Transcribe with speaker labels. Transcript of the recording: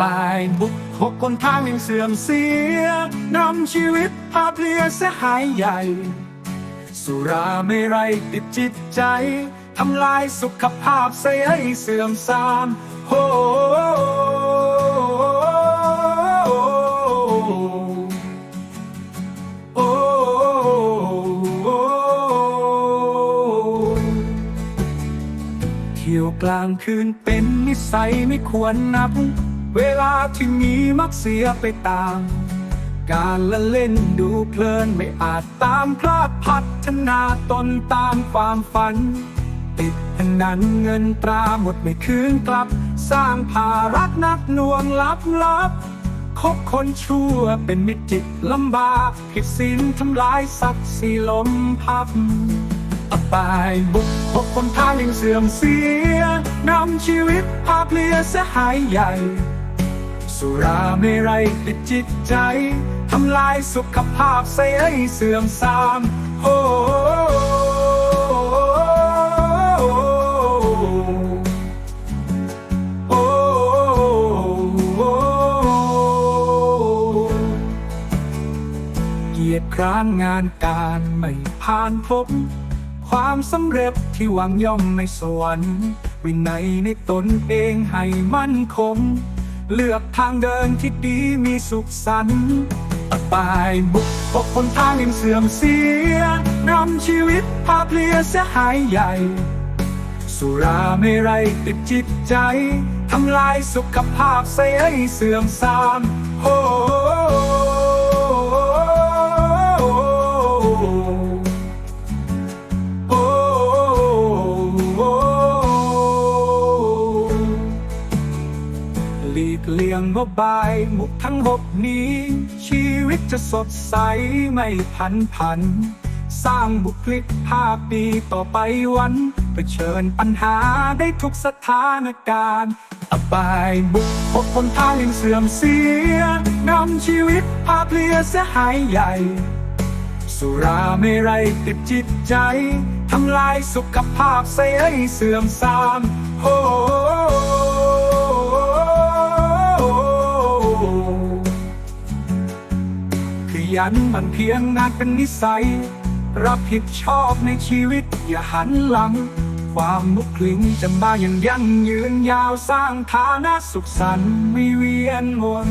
Speaker 1: บายบุกหกคนทางยังเสื่อมเสียนำชีวิตพาเพลียเสียหายใหญ่ สุราไม่ไรติดจิตใจทำลายสุขภาพเสียให้เสื่อมทรามโอ้โอเที่ยวกลางคืนเป็นนิสัยไม่ควรนับ เวลาที่มีมักเสียไปตาม การละเล่นดูเพลินไม่อาจตามพลาดพัฒนาตนตามความฝัน ติดพนันเงินตราหมดไม่คืนกลับ สร้างภารักนักนวงลับลับคบคนชั่วเป็นมิตรจิตลำบากผิดศีลทำลายศักดิ์ศรีลมพับอบายบุกพบคนทางยังเสื่อมเสียนำชีวิตพาเพลียเสียหายใหญ่ สุราไม่ไรติดจิตใจ ทำลายสุขภาพใส่ให้เสื่อมทราม โอ้เกียรติคร้านงานการไม่ผ่านพบ ความสำเร็จที่หวังย่อมไม่สวรรค์วินัยในตนเองให้มั่นคง เลือกทางเดินที่ดีมีสุขสันต์อบายบุกปกคนทางยังเสื่อมเสียนำชีวิตพาเพลียเสียหายใหญ่ สุราไม่ไรติดจิตใจ ทำลายสุขภาพใส่ให้เสื่อมทรามโอ้ เลี่ยงบายมุกทั้งหกนี้ ชีวิตจะสดใสไม่พันผัน สร้างบุคลิกภาพดีต่อไปวันเผชิญปัญหาได้ทุกสถานการณ์อบายบุกพบคนทางยังเสื่อมเสียนำชีวิตพาเพลียเสียหายใหญ่ สุราไม่ไรติดจิตใจทำลายสุขภาพใส่ให้เสื่อมทรามโอ้ ยันมันเพียงงานเป็นนิสัย รับผิดชอบในชีวิตอย่าหันหลัง ความมุกคลิงจะมาอย่างยั่งยืนยาวสร้างฐานะสุขสันต์ไม่เวียนวน